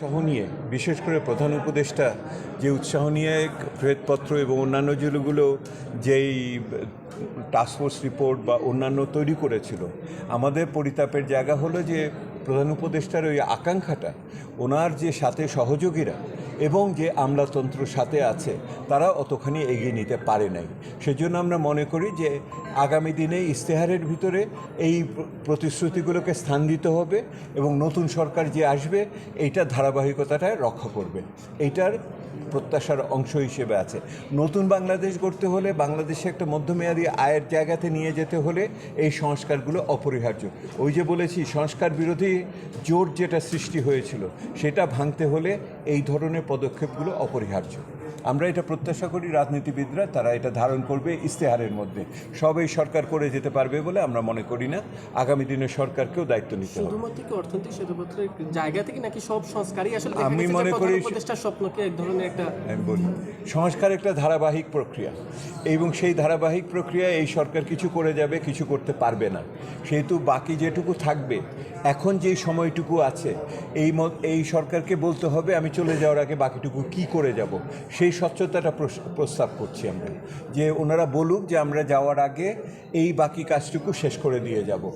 উৎসাহ নিয়ে, বিশেষ করে প্রধান উপদেষ্টা যে উৎসাহ নিয়ে শ্বেতপত্র এবং অন্যান্য যেগুলো যেই টাস্কফোর্স রিপোর্ট বা অন্যান্য তৈরি করেছিল, আমাদের পরিতাপের জায়গা হলো যে প্রধান উপদেষ্টার ওই আকাঙ্ক্ষাটা, ওনার যে সাথে সহযোগীরা এবং যে আমলাতন্ত্র সাথে আছে, তারা অতখানি এগিয়ে নিতে পারে নাই। সেজন্য আমরা মনে করি যে আগামী দিনে ইশতেহারের ভিতরে এই প্রতিশ্রুতিগুলোকে স্থান দিতে হবে এবং নতুন সরকার যে আসবে, এইটা ধারাবাহিকতাটা রক্ষা করবে। এইটার প্রত্যাশার অংশ হিসেবে আছে। নতুন বাংলাদেশ গড়তে হলে বাংলাদেশে একটা মধ্যমেয়াদী আয়ের জায়গাতে নিয়ে যেতে হলে এই সংস্কারগুলো অপরিহার্য। ওই যে বলেছি, সংস্কার বিরোধী জোর যেটা সৃষ্টি হয়েছিল, সেটা ভাঙতে হলে এই ধরনের পদক্ষেপগুলো অপরিহার্য। আমরা এটা প্রত্যাশা করি রাজনীতিবিদরা তারা এটা ধারণ করবে ইস্তেহারের মধ্যে। সবই সরকার করে যেতে পারবে বলে আমরা মনে করি না। আগামী দিনে সরকারকেও দায়িত্ব নিতে হবে। অর্থনৈতিক জায়গা থেকে নাকি সব সংস্কারই আসলে আমি মনে করি- স্বপ্নকে এক ধরনের একটা আমি বলি সংস্কার একটা ধারাবাহিক প্রক্রিয়া। এবং সেই ধারাবাহিক প্রক্রিয়ায় এই সরকার কিছু করে যাবে, কিছু করতে পারবে না। সেহেতু বাকি যেটুকু থাকবে, এখন যেই সময়টুকু আছে, এই এই সরকারকে বলতে হবে, আমি চলে যাওয়ার আগে বাকিটুকু কি করে যাব? সেই স্বচ্ছতাটা প্রস- প্রস্তাব করছি আমরা। যে ওনারা বলুক যে আমরা যাওয়ার আগে এই বাকি কাজটুকু শেষ করে দিয়ে যাব।